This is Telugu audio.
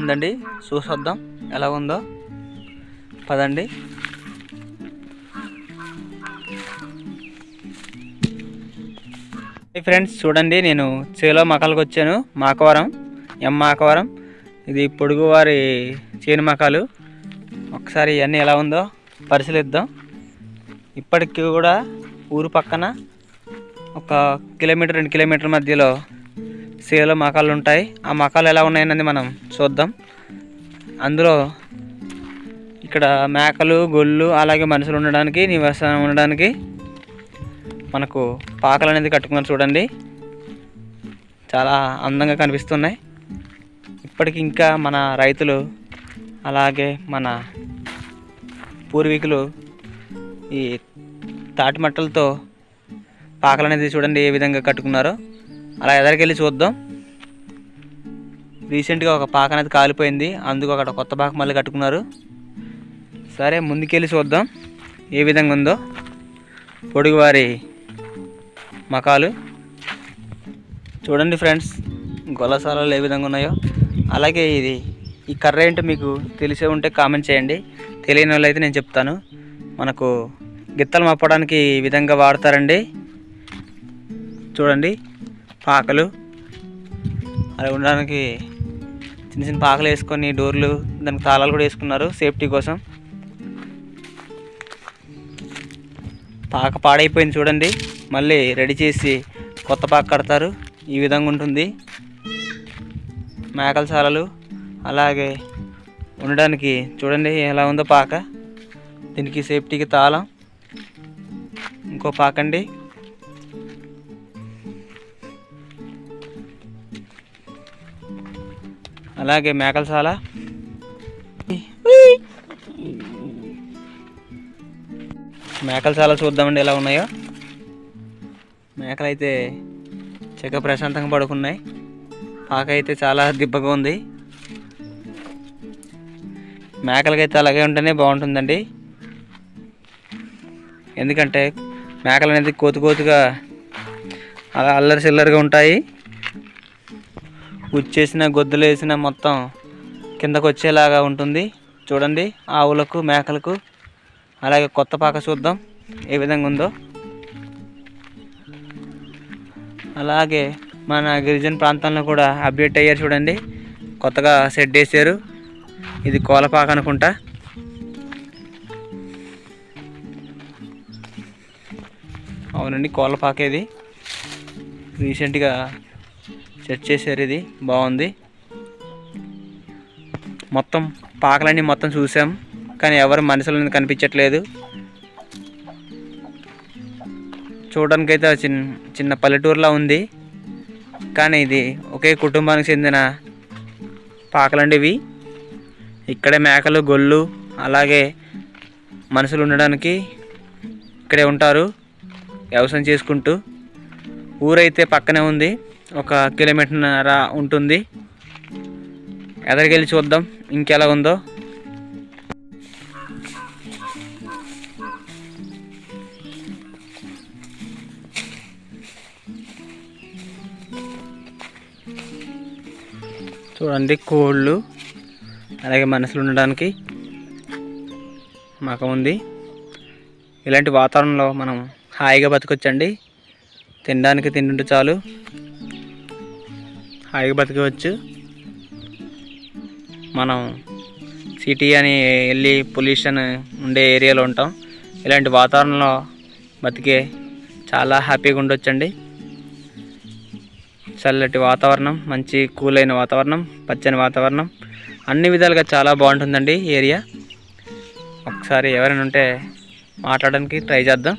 ఉందండి. చూసొద్దాం. ఎలా ఉందో. పదండి. ఫ్రెండ్స్ చూడండి నేను చేలో మకాలకు వచ్చాను మాకవరం ఎం మాకవరం. ఇది పొడుగువారి చేను మకాలు. ఒకసారి ఇవన్నీ ఎలా ఉందో పరిశీలిద్దాం. ఇప్పటికి కూడా ఊరు పక్కన ఒక కిలోమీటర్ రెండు కిలోమీటర్ మధ్యలో సేలో మకాలు ఉంటాయి. ఆ మకాలు ఎలా ఉన్నాయన్నది మనం చూద్దాం. అందులో ఇక్కడ మేకలు గొల్లు అలాగే మనుషులు ఉండడానికి నివాసం ఉండడానికి మనకు పాకలు అనేది కట్టుకున్నారు చూడండి. చాలా అందంగా కనిపిస్తున్నాయి. ఇప్పటికి ఇంకా మన రైతులు అలాగే మన పూర్వీకులు ఈ తాటి మట్టలతో పాకలు అనేది చూడండి ఏ విధంగా కట్టుకున్నారో. అలా ఎదరికెళ్ళి చూద్దాం. రీసెంట్గా ఒక పాక అనేది కాలిపోయింది. అందుకు అక్కడ కొత్త పాక మళ్ళీ కట్టుకున్నారు. సరే ముందుకెళ్ళి చూద్దాం. ఏ విధంగా ఉందో. పొడుగువారి మకాలు. చూడండి ఫ్రెండ్స్ గొల్లసాలలో ఏ విధంగా ఉన్నాయో. అలాగే ఇది ఈ కర్ర ఏంటో మీకు తెలిసే ఉంటే కామెంట్ చేయండి. తెలియని వాళ్ళు అయితే నేను చెప్తాను. మనకు గిత్తలు మప్పడానికి ఈ విధంగా వాడతారండి. చూడండి. పాకలు అలా ఉండడానికి చిన్న చిన్న పాకలు వేసుకొని డోర్లు దానికి తాళాలు కూడా వేసుకున్నారు సేఫ్టీ కోసం. పాక పాడైపోయింది చూడండి. మళ్ళీ రెడీ చేసి కొత్త పాక కడతారు. ఈ విధంగా ఉంటుంది. మేకల సాలలు. అలాగే ఉండడానికి చూడండి ఎలా ఉందో పాక. దీనికి సేఫ్టీకి తాళం. ఇంకో పాక అలాగే మేకల సాల. మేకల చాలా చూద్దామండి ఎలా ఉన్నాయో. మేకలు అయితే చక్క ప్రశాంతంగా పడుకున్నాయి. పాక అయితే చాలా దిబ్బగా ఉంది. మేకలకైతే అలాగే ఉంటేనే బాగుంటుందండి. ఎందుకంటే మేకలు అనేది కోతు కోతుగా అలా అల్లరి చిల్లరిగా ఉంటాయి. ఉచ్చేసిన గొద్దులు వేసిన మొత్తం కిందకు వచ్చేలాగా ఉంటుంది. చూడండి ఆవులకు మేకలకు అలాగే కొత్త పాక చూద్దాం ఏ విధంగా ఉందో. అలాగే మన గిరిజన ప్రాంతంలో కూడా అప్డేట్ అయ్యారు చూడండి. కొత్తగా సెట్ వేసారు ఇది కోలపాక అనుకుంటా. అవునండి కోలపాక ఇది. రీసెంట్గా సెట్ చేశారు ఇది. బాగుంది. మొత్తం పాకలన్నీ మొత్తం చూసాం. కానీ ఎవరు మనుషులు కనిపించట్లేదు. చూడడానికైతే అయితే చిన్న చిన్న పల్లెటూరులా ఉంది. కానీ ఇది ఒకే కుటుంబానికి చెందిన పాకలండివి ఇక్కడే మేకలు గొల్లు అలాగే మనుషులు ఉండడానికి ఇక్కడే ఉంటారు. వ్యవసాయం చేసుకుంటూ. ఊరైతే పక్కనే ఉంది. ఒక కిలోమీటర్న్నర ఉంటుంది. ఎదరికెళ్ళి చూద్దాం ఇంకెలా ఉందో చూడండి కోళ్ళు అలాగే మనుషులు ఉండడానికి మాకు ఉంది. ఇలాంటి వాతావరణంలో మనం హాయిగా బతకొచ్చండి. తినడానికి తింటుంటే చాలు. హాయిగా బతకవచ్చు. మనం సిటీ అని వెళ్ళి పొల్యూషన్ ఉండే ఏరియాలో ఉంటాం. ఇలాంటి వాతావరణంలో బతికే చాలా హ్యాపీగా ఉండొచ్చండి. చల్లటి వాతావరణం మంచి కూల్ అయిన వాతావరణం పచ్చని వాతావరణం అన్ని విధాలుగా చాలా బాగుంటుందండి ఏరియా. ఒకసారి ఎవరైనా ఉంటే మాట్లాడడానికి ట్రై చేద్దాం.